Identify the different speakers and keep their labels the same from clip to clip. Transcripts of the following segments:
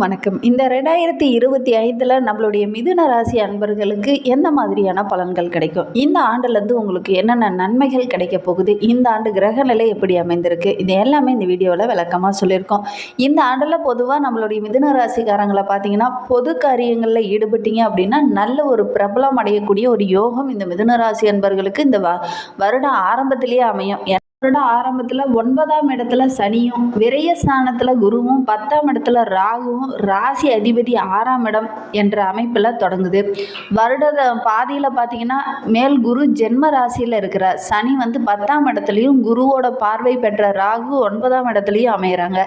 Speaker 1: வணக்கம். இந்த ரெண்டாயிரத்தி இருபத்தி ஐந்தில் நம்மளுடைய மிதுன ராசி அன்பர்களுக்கு எந்த மாதிரியான பலன்கள் கிடைக்கும்? இந்த ஆண்டுலேருந்து உங்களுக்கு என்னென்ன நன்மைகள் கிடைக்க போகுது? இந்த ஆண்டு கிரக நிலை எப்படி அமைந்திருக்கு? இது எல்லாமே இந்த வீடியோவில் விளக்கமாக சொல்லியிருக்கோம். இந்த ஆண்டில் பொதுவாக நம்மளுடைய மிதுன ராசிக்காரங்களை பார்த்தீங்கன்னா பொது காரியங்களில் ஈடுபட்டீங்க அப்படின்னா நல்ல ஒரு பிரபலம் அடையக்கூடிய ஒரு யோகம் இந்த மிதுன ராசி அன்பர்களுக்கு இந்த வ வருடம் ஆரம்பத்திலேயே அமையும். வருட ஆரம்பத்தில் ஒன்பதாம் இடத்துல சனியும் விரயஸ்தானத்தில் குருவும் பத்தாம் இடத்துல ராகுவும் ராசி அதிபதி ஆறாம் இடம் என்ற அமைப்பில் தொடங்குது. வருட பாதியில் பார்த்தீங்கன்னா மேல் குரு ஜென்ம ராசியில் இருக்கிறார். சனி வந்து பத்தாம் இடத்துலையும் குருவோட பார்வை பெற்ற ராகு ஒன்பதாம் இடத்துலையும் அமைகிறாங்க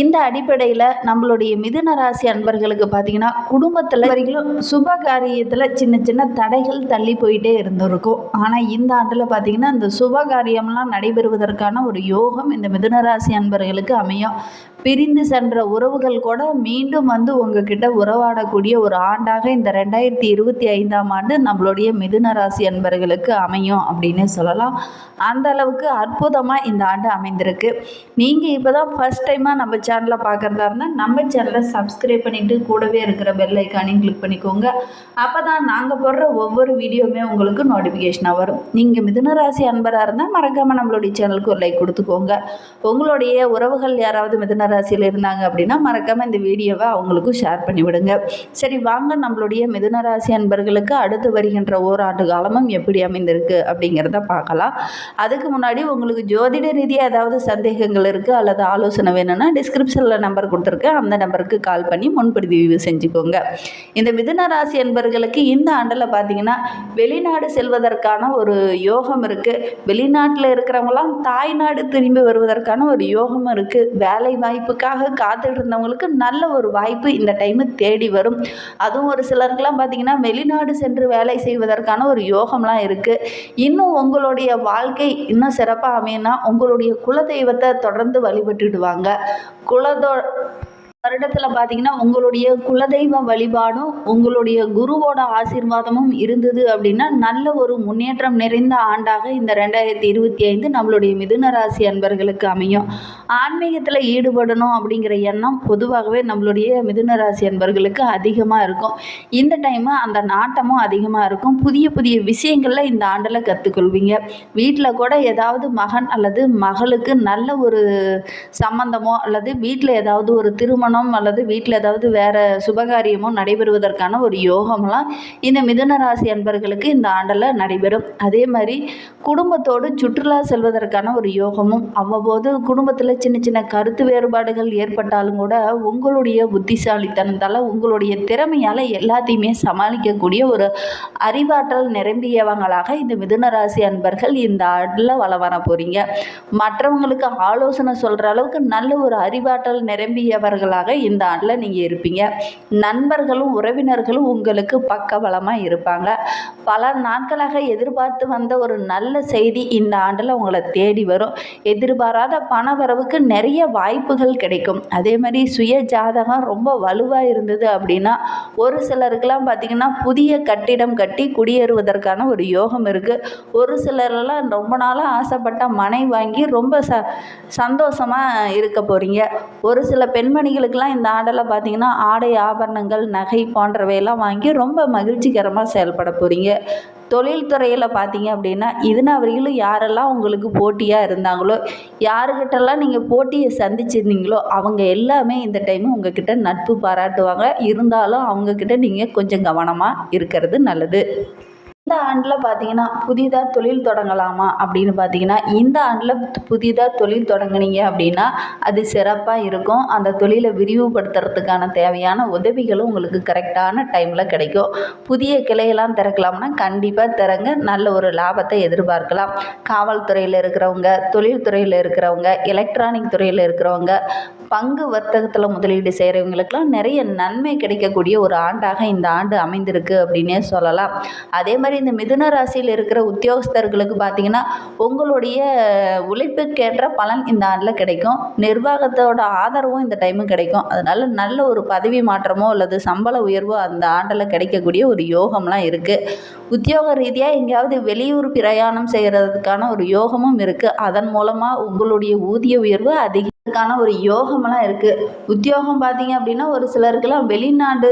Speaker 1: இந்த அடிப்படையில் நம்மளுடைய மிதுன ராசி அன்பர்களுக்கு பார்த்தீங்கன்னா குடும்பத்தில் வரைக்கும் சுப காரியத்தில் சின்ன சின்ன தடைகள் தள்ளி போயிட்டே இருந்திருக்கும். ஆனால் இந்த ஆண்டில் பார்த்தீங்கன்னா இந்த சுப காரியம்லாம் நடைபெறுவது பெறுவதற்கான ஒரு யோகம் இந்த மிதுனராசி அன்பர்களுக்கு அமையும். பிரிந்து சென்ற உறவுகள் கூட மீண்டும் வந்து உங்ககிட்ட உறவாடக்கூடிய ஒரு ஆண்டாக இந்த ரெண்டாயிரத்தி இருபத்தி ஐந்தாம் ஆண்டு நம்மளுடைய மிதுன ராசி அன்பர்களுக்கு அமையும் அப்படின்னு சொல்லலாம். அந்த அளவுக்கு அற்புதமாக இந்த ஆண்டு அமைந்திருக்கு. நீங்கள் இப்போ தான் ஃபஸ்ட் டைமாக நம்ம சேனலை பார்க்குறதா இருந்தால் நம்ம சேனலை சப்ஸ்கிரைப் பண்ணிவிட்டு கூடவே இருக்கிற பெல் ஐக்கானையும் கிளிக் பண்ணிக்கோங்க. அப்போ தான் நாங்கள் போடுற ஒவ்வொரு வீடியோவுமே உங்களுக்கு நோட்டிஃபிகேஷனாக வரும். நீங்கள் மிதுன ராசி அன்பராக இருந்தால் மறக்காமல் நம்மளுடைய சேனலுக்கு ஒரு லைக் கொடுத்துக்கோங்க. உங்களுடைய உறவுகள் யாராவது மிதுன ராசியில் இருந்தாங்க அப்படின்னா மறக்காமல் இந்த வீடியோவை அவங்களுக்கும் ஷேர் பண்ணிவிடுங்க. சரி வாங்க நம்மளுடைய மிதுன ராசி அன்பர்களுக்கு அடுத்து வருகின்ற ஓராண்டு காலமும் எப்படி அமைந்திருக்கு அப்படிங்கிறத பார்க்கலாம். அதுக்கு முன்னாடி உங்களுக்கு ஜோதிட ரீதியாக ஏதாவது சந்தேகங்கள் இருக்குது அல்லது ஆலோசனை வேணும்னா டிஸ்கிரிப்ஷனில் நம்பர் கொடுத்துருக்கேன் அந்த நம்பருக்கு கால் பண்ணி முன்பதிவு செஞ்சுக்கோங்க. இந்த மிதுன ராசி அன்பர்களுக்கு இந்த ஆண்டில் பார்த்தீங்கன்னா வெளிநாடு செல்வதற்கான ஒரு யோகம் இருக்குது வெளிநாட்டில் இருக்கிறவங்களாம் தாய்நாடு திரும்பி வருவதற்கான ஒரு யோகம் இருக்குது வேலை வாய்ப்புக்காக காத்துட்டு இருந்தவங்களுக்கு நல்ல ஒரு வாய்ப்பு இந்த டைமு தேடி வரும். அதுவும் ஒரு சிலருக்கெல்லாம் பார்த்திங்கன்னா வெளிநாடு சென்று வேலை செய்வதற்கான ஒரு யோகம்லாம் இருக்குது இன்னும் உங்களுடைய வாழ்க்கை இன்னும் சிறப்பாக அமையினா உங்களுடைய குலதெய்வத்தை தொடர்ந்து வழிபட்டுடுவாங்க. குலதோ வருடத்தில் பார்த்தீங்கன்னா உங்களுடைய குலதெய்வ வழிபாடும் உங்களுடைய குருவோட ஆசீர்வாதமும் இருந்தது அப்படின்னா நல்ல ஒரு முன்னேற்றம் நிறைந்த ஆண்டாக இந்த ரெண்டாயிரத்தி இருபத்தி ஐந்து நம்மளுடைய மிதுன ராசி அன்பர்களுக்கு அமையும். ஆன்மீகத்தில் ஈடுபடணும் அப்படிங்கிற எண்ணம் பொதுவாகவே நம்மளுடைய மிதுன ராசி அன்பர்களுக்கு அதிகமாக இருக்கும். இந்த டைமு அந்த நாட்டமும் அதிகமாக இருக்கும். புதிய புதிய விஷயங்களில் இந்த ஆண்டில் கற்றுக்கொள்வீங்க வீட்டில் கூட ஏதாவது மகன் அல்லது மகளுக்கு நல்ல ஒரு சம்பந்தமோ அல்லது வீட்டில் ஏதாவது ஒரு திருமணம் திருமணம் அல்லது வீட்டில் ஏதாவது வேறு சுபகாரியமோ நடைபெறுவதற்கான ஒரு யோகம்லாம் இந்த மிதுன ராசி அன்பர்களுக்கு இந்த ஆண்டில் நடைபெறும். அதே மாதிரி குடும்பத்தோடு சுற்றுலா செல்வதற்கான ஒரு யோகமும் அவ்வப்போது குடும்பத்தில் சின்ன சின்ன கருத்து வேறுபாடுகள் ஏற்பட்டாலும் கூட உங்களுடைய புத்திசாலித்தனத்தால் உங்களுடைய திறமையால் எல்லாத்தையுமே சமாளிக்கக்கூடிய ஒரு அறிவாற்றல் நிரம்பியவங்களாக இந்த மிதுன ராசி அன்பர்கள் இந்த ஆண்டில் வள வர போகிறீங்க மற்றவங்களுக்கு ஆலோசனை சொல்கிற அளவுக்கு நல்ல ஒரு அறிவாற்றல் நிரம்பியவர்களாக நண்பர்களாக இந்த ஆண்டில் நீங்கள் இருப்பீங்க. நண்பர்களும் உறவினர்களும் உங்களுக்கு பக்கபலமாக இருப்பாங்க. பல நாட்களாக எதிர்பார்த்து வந்த ஒரு நல்ல செய்தி இந்த ஆண்டில் உங்களை தேடி வரும். எதிர்பாராத பண வரவுக்கு நிறைய வாய்ப்புகள் கிடைக்கும். அதே மாதிரி சுய ஜாதகம் ரொம்ப வலுவாக இருந்தது அப்படின்னா ஒரு சிலருக்கெல்லாம் பார்த்திங்கன்னா புதிய கட்டிடம் கட்டி குடியேறுவதற்கான ஒரு யோகம் இருக்குது ஒரு சிலர்லாம் ரொம்ப நாளாக ஆசைப்பட்ட மனை வாங்கி ரொம்ப ச சந்தோஷமாக இருக்க போகிறீங்க ஒரு சில பெண்மணிகளுக்கு பெண்களுக்கெல்லாம் இந்த ஆண்டில் பார்த்தீங்கன்னா ஆடை ஆபரணங்கள் நகை போன்றவையெல்லாம் வாங்கி ரொம்ப மகிழ்ச்சிகரமாக செயல்பட போகிறீங்க தொழில்துறையில் பார்த்தீங்க அப்படின்னா இதுனா வரையிலும் யாரெல்லாம் உங்களுக்கு போட்டியாக இருந்தாங்களோ யாருக்கிட்டெல்லாம் நீங்கள் போட்டியை சந்திச்சிருந்தீங்களோ அவங்க எல்லாமே இந்த டைமு உங்ககிட்ட நட்பு பாராட்டுவாங்க. இருந்தாலும் அவங்கக்கிட்ட நீங்கள் கொஞ்சம் கவனமாக இருக்கிறது நல்லது. இந்த ஆண்டில் பார்த்தீங்கன்னா புதிதாக தொழில் தொடங்கலாமா அப்படின்னு பார்த்தீங்கன்னா இந்த ஆண்டில் புதிதாக தொழில் தொடங்குனீங்க அப்படின்னா அது சிறப்பாக இருக்கும். அந்த தொழிலை விரிவுபடுத்துறதுக்கான தேவையான உதவிகளும் உங்களுக்கு கரெக்டான டைமில் கிடைக்கும். புதிய கிளையெல்லாம் திறக்கலாம்னா கண்டிப்பாக திறங்க நல்ல ஒரு லாபத்தை எதிர்பார்க்கலாம். காவல்துறையில் இருக்கிறவங்க தொழில்துறையில் இருக்கிறவங்க எலக்ட்ரானிக் துறையில் இருக்கிறவங்க பங்கு வர்த்தகத்தில் முதலீடு செய்கிறவங்களுக்கெல்லாம் நிறைய நன்மை கிடைக்கக்கூடிய ஒரு ஆண்டாக இந்த ஆண்டு அமைந்திருக்கு அப்படின்னே சொல்லலாம். அதே மாதிரி மாதிரி இந்த மிதுன ராசியில் இருக்கிற உத்தியோகஸ்தர்களுக்கு பார்த்தீங்கன்னா உங்களுடைய உழைப்புக்கேற்ற பலன் இந்த ஆண்டில் கிடைக்கும். நிர்வாகத்தோட ஆதரவும் இந்த டைமும் கிடைக்கும். அதனால் நல்ல ஒரு பதவி மாற்றமோ அல்லது சம்பள உயர்வோ அந்த ஆண்டில் கிடைக்கக்கூடிய ஒரு யோகம்லாம் இருக்குது உத்தியோக ரீதியாக எங்கேயாவது வெளியூர் பிரயாணம் செய்கிறதுக்கான ஒரு யோகமும் இருக்குது அதன் மூலமாக உங்களுடைய ஊதிய உயர்வு அதிக அதுக்கான ஒரு யோகமெல்லாம் இருக்குது உத்தியோகம் பார்த்தீங்க அப்படின்னா ஒரு சிலருக்கெல்லாம் வெளிநாடு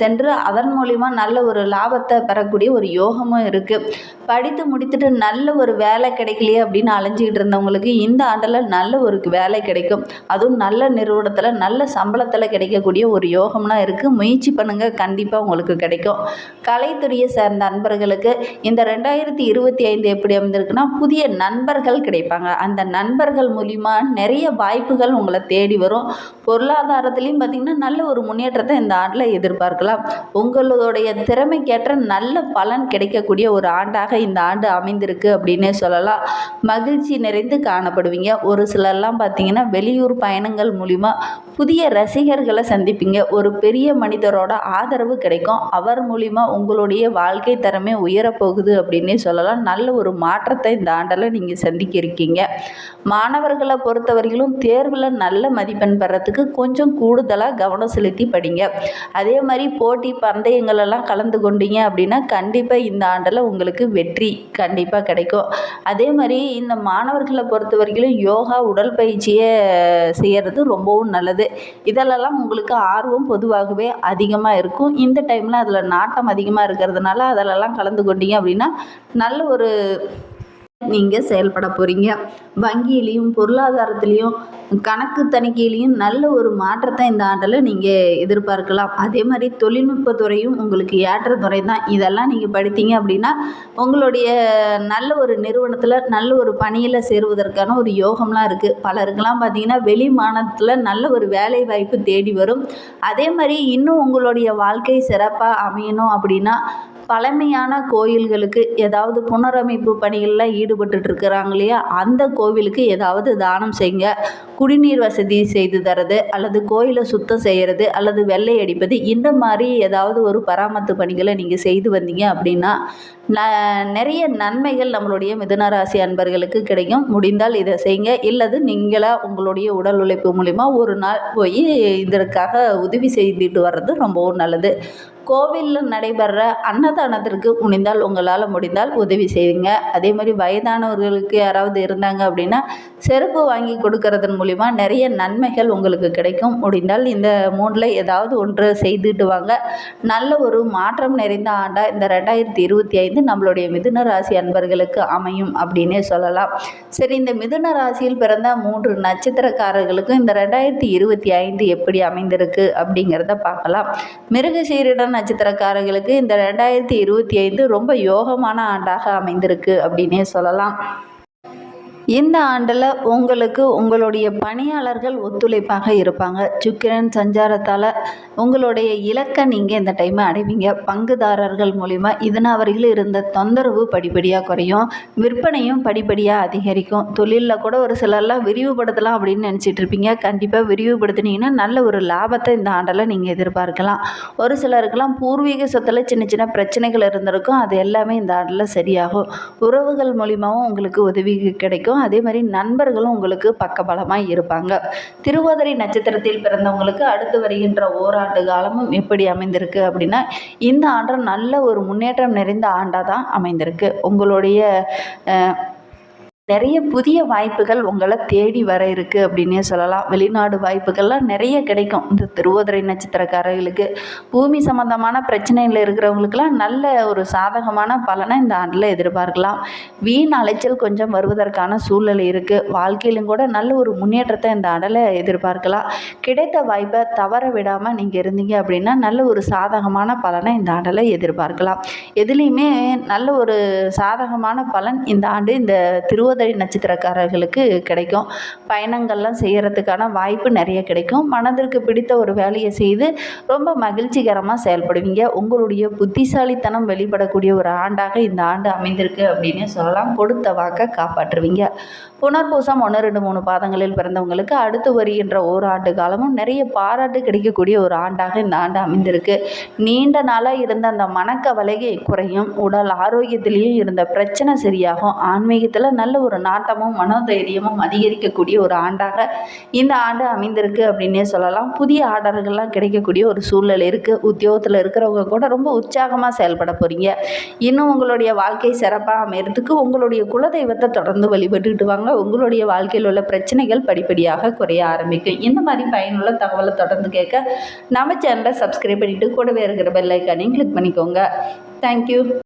Speaker 1: சென்று அதன் மூலிமா நல்ல ஒரு லாபத்தை பெறக்கூடிய ஒரு யோகமும் இருக்குது படித்து முடித்துட்டு நல்ல ஒரு வேலை கிடைக்கலையே அப்படின்னு அலைஞ்சிக்கிட்டு இருந்தவங்களுக்கு இந்த ஆண்டில் நல்ல ஒரு வேலை கிடைக்கும். அதுவும் நல்ல நிறுவனத்தில் நல்ல சம்பளத்தில் கிடைக்கக்கூடிய ஒரு யோகம்லாம் இருக்குது முயற்சி பண்ணுங்கள் கண்டிப்பாக உங்களுக்கு கிடைக்கும். கலைத்துறையை சேர்ந்த நண்பர்களுக்கு இந்த ரெண்டாயிரத்தி இருபத்தி ஐந்து எப்படி அமைந்திருக்குன்னா புதிய நண்பர்கள் கிடைப்பாங்க. அந்த நண்பர்கள் மூலிமா நிறைய வாய்ப்பு வாய்ப்புகள் உங்களை தேடி வரும். பொருளாதாரத்துலேயும் பார்த்திங்கன்னா நல்ல ஒரு முன்னேற்றத்தை இந்த ஆண்டில் எதிர்பார்க்கலாம். உங்களுடைய திறமைக்கேற்ற நல்ல பலன் கிடைக்கக்கூடிய ஒரு ஆண்டாக இந்த ஆண்டு அமைந்திருக்கு அப்படின்னே சொல்லலாம். மகிழ்ச்சி நிறைந்து காணப்படுவீங்க. ஒரு சிலர்லாம் பார்த்திங்கன்னா வெளியூர் பயணங்கள் மூலிமா புதிய ரசிகர்களை சந்திப்பீங்க. ஒரு பெரிய மனிதரோட ஆதரவு கிடைக்கும். அவர் மூலிமா உங்களுடைய வாழ்க்கை தரமே உயரப்போகுது அப்படின்னே சொல்லலாம். நல்ல ஒரு மாற்றத்தை இந்த ஆண்டில் நீங்கள் சந்திக்க இருக்கீங்க மாணவர்களை பொறுத்தவரையிலும் தேர்வில் நல்ல மதிப்பெண் பெறத்துக்கு கொஞ்சம் கூடுதலாக கவனம் செலுத்தி படிங்க. அதே மாதிரி போட்டி பந்தயங்களெல்லாம் கலந்து கொண்டீங்க அப்படின்னா கண்டிப்பாக இந்த ஆண்டில் உங்களுக்கு வெற்றி கண்டிப்பாக கிடைக்கும். அதே மாதிரி இந்த மாணவர்களை பொறுத்த வரைக்கும் யோகா உடற்பயிற்சியை செய்கிறது ரொம்பவும் நல்லது. இதிலெல்லாம் உங்களுக்கு ஆர்வம் பொதுவாகவே அதிகமாக இருக்கும். இந்த டைமில் அதில் நாட்டம் அதிகமாக இருக்கிறதுனால அதிலெல்லாம் கலந்து கொண்டீங்க அப்படின்னா நல்ல ஒரு நீங்கள் செயல்பட போகிறீங்க வங்கியிலையும் பொருளாதாரத்துலேயும் கணக்கு தணிக்கையிலையும் நல்ல ஒரு மாற்றத்தை இந்த ஆண்டில் நீங்கள் எதிர்பார்க்கலாம். அதே மாதிரி தொழில்நுட்பத்துறையும் உங்களுக்கு ஏற்ற துறை தான் இதெல்லாம் நீங்கள் படித்தீங்க அப்படின்னா உங்களுடைய நல்ல ஒரு நிறுவனத்தில் நல்ல ஒரு பணியில் சேருவதற்கான ஒரு யோகம்லாம் இருக்குது பலருக்கெல்லாம் பார்த்தீங்கன்னா வெளி மாநிலத்தில் நல்ல ஒரு வேலை வாய்ப்பு தேடி வரும். அதே மாதிரி இன்னும் உங்களுடைய வாழ்க்கை சிறப்பாக அமையணும் அப்படின்னா பழமையான கோயில்களுக்கு ஏதாவது புனரமைப்பு பணிகளில் ஈடு ஈடுபட்டு இருக்கிறாங்க இல்லையா? அந்த கோவிலுக்கு ஏதாவது தானம் செய்யுங்க. குடிநீர் வசதி செய்து தரது அல்லது கோயிலை சுத்தம் செய்கிறது அல்லது வெள்ளை அடிப்பது இந்த மாதிரி ஏதாவது ஒரு பராமரித்து பணிகளை நீங்கள் செய்து வந்தீங்க அப்படின்னா நிறைய நன்மைகள் நம்மளுடைய மிதுனராசி அன்பர்களுக்கு கிடைக்கும். முடிந்தால் இதை செய்யுங்க. இல்லது நீங்களாக உங்களுடைய உடல் உழைப்பு மூலிமா ஒரு நாள் போய் இதற்காக உதவி செய்துட்டு வர்றது ரொம்பவும் நல்லது. கோவிலில் நடைபெற அன்னதானத்திற்கு முடிந்தால் உங்களால் முடிந்தால் உதவி செய்யுங்க. அதே மாதிரி வயதானவர்களுக்கு யாராவது இருந்தாங்க அப்படின்னா செருப்பு வாங்கி கொடுக்கறதன் மூலிமா நிறைய நன்மைகள் உங்களுக்கு கிடைக்கும். முடிந்தால் இந்த மூணில் ஏதாவது ஒன்று செய்துட்டு வாங்க. நல்ல ஒரு மாற்றம் நிறைந்த ஆண்டாக இந்த ரெண்டாயிரத்தி இருபத்தி ஐந்து நம்மளுடைய மிதுன ராசி அன்பர்களுக்கு அமையும் அப்படின்னே சொல்லலாம். சரி இந்த மிதுன ராசியில் பிறந்த மூன்று நட்சத்திரக்காரர்களுக்கும் இந்த ரெண்டாயிரத்தி இருபத்தி ஐந்து எப்படி அமைந்திருக்கு அப்படிங்கிறத பார்க்கலாம். மிருகசீரிட நட்சத்திரக்காரர்களுக்கு இந்த ரெண்டாயிரத்தி இருபத்தி ஐந்து ரொம்ப யோகமான ஆண்டாக அமைந்திருக்கு அப்படின்னே சொல்லலாம். இந்த ஆண்டில் உங்களுக்கு உங்களுடைய பணியாளர்கள் ஒத்துழைப்பாக இருப்பாங்க. சுக்கிரன் சஞ்சாரத்தால் உங்களுடைய இலக்கை நீங்கள் இந்த டைமை அடைவீங்க. பங்குதாரர்கள் மூலிமா இதனால் வரையில் இருந்த தொந்தரவு படிப்படியாக குறையும். விற்பனையும் படிப்படியாக அதிகரிக்கும். தொழிலில் கூட ஒரு சிலர்லாம் விரிவுபடுத்தலாம் அப்படின்னு நினச்சிட்டு இருப்பீங்க. கண்டிப்பாக விரிவுபடுத்தினீங்கன்னா நல்ல ஒரு லாபத்தை இந்த ஆண்டில் நீங்கள் எதிர்பார்க்கலாம். ஒரு சிலருக்கெல்லாம் பூர்வீக சொத்தில் சின்ன சின்ன பிரச்சனைகள் இருந்திருக்கும். அது எல்லாமே இந்த ஆண்டில் சரியாகும். உறவுகள் மூலிமாவும் உங்களுக்கு உதவி கிடைக்கும். அதே மாதிரி நண்பர்களும் உங்களுக்கு பக்கபலமாக இருப்பாங்க. திருவாதிரை நட்சத்திரத்தில் பிறந்தவங்களுக்கு அடுத்து வருகின்ற ஓராண்டு காலமும் எப்படி அமைந்திருக்கு அப்படின்னா இந்த ஆண்டு நல்ல ஒரு முன்னேற்றம் நிறைந்த ஆண்டாக தான் அமைந்திருக்கு. உங்களுடைய நிறைய புதிய வாய்ப்புகள் உங்களை தேடி வர இருக்குது அப்படின்னே சொல்லலாம். வெளிநாடு வாய்ப்புகள்லாம் நிறைய கிடைக்கும். இந்த திருவோதிரை நட்சத்திரக்காரர்களுக்கு பூமி சம்பந்தமான பிரச்சனையில் இருக்கிறவங்களுக்கெல்லாம் நல்ல ஒரு சாதகமான பலனை இந்த ஆண்டில் எதிர்பார்க்கலாம். வீண் அலைச்சல் கொஞ்சம் வருவதற்கான சூழ்நிலை இருக்குது வாழ்க்கையிலும் கூட நல்ல ஒரு முன்னேற்றத்தை இந்த ஆண்டில் எதிர்பார்க்கலாம். கிடைத்த வாய்ப்பை தவற விடாமல் நீங்கள் இருந்தீங்க அப்படின்னா நல்ல ஒரு சாதகமான பலனை இந்த ஆண்டில் எதிர்பார்க்கலாம். எதுலேயுமே நல்ல ஒரு சாதகமான பலன் இந்த ஆண்டு இந்த திருவதிரை நட்சத்திரக்காரர்களுக்கு கிடைக்கும். பயணங்கள்லாம் செய்கிறதுக்கான வாய்ப்பு நிறைய கிடைக்கும். மனதிற்கு பிடித்த ஒரு வேலையை செய்து ரொம்ப மகிழ்ச்சிகரமாக செயல்படுவீங்க. உங்களுடைய புத்திசாலித்தனம் வெளிப்படக்கூடிய ஒரு ஆண்டாக இந்த ஆண்டு அமைந்திருக்கு அப்படின்னு சொல்லலாம். கொடுத்த வாக்கை காப்பாற்றுவீங்க. புனர்பூசம் ஒன்று ரெண்டு மூணு பாதங்களில் பிறந்தவங்களுக்கு அடுத்து வருகின்ற ஓராண்டு காலமும் நிறைய பாராட்டு கிடைக்கக்கூடிய ஒரு ஆண்டாக இந்த ஆண்டு அமைந்திருக்கு. நீண்ட நாளாக இருந்த அந்த மனக்கவலையை குறையும். உடல் ஆரோக்கியத்திலையும் இருந்த பிரச்சனை சரியாகும். ஆன்மீகத்தில் நல்ல ஒரு நாட்டமும் மனோதைரியமும் அதிகரிக்கக்கூடிய ஒரு ஆண்டாக இந்த ஆண்டு அமைந்திருக்கு அப்படின்னே சொல்லலாம். புதிய ஆர்டர்கள்லாம் கிடைக்கக்கூடிய ஒரு சூழல் இருக்குது உத்தியோகத்தில் இருக்கிறவங்க கூட ரொம்ப உற்சாகமாக செயல்பட போகிறீங்க இன்னும் உங்களுடைய வாழ்க்கை சிறப்பாக அமையறதுக்கு உங்களுடைய குலதெய்வத்தை தொடர்ந்து வழிபட்டுக்கிட்டு வாங்க. உங்களுடைய வாழ்க்கையில் உள்ள பிரச்சனைகள் படிப்படியாக குறைய ஆரம்பிக்கும். இந்த மாதிரி பயனுள்ள தகவலை தொடர்ந்து கேட்க நம்ம சேனலை சப்ஸ்கிரைப் பண்ணிவிட்டு கூடவே இருக்கிற பெல்லைக்கானையும் கிளிக் பண்ணிக்கோங்க. தேங்க்யூ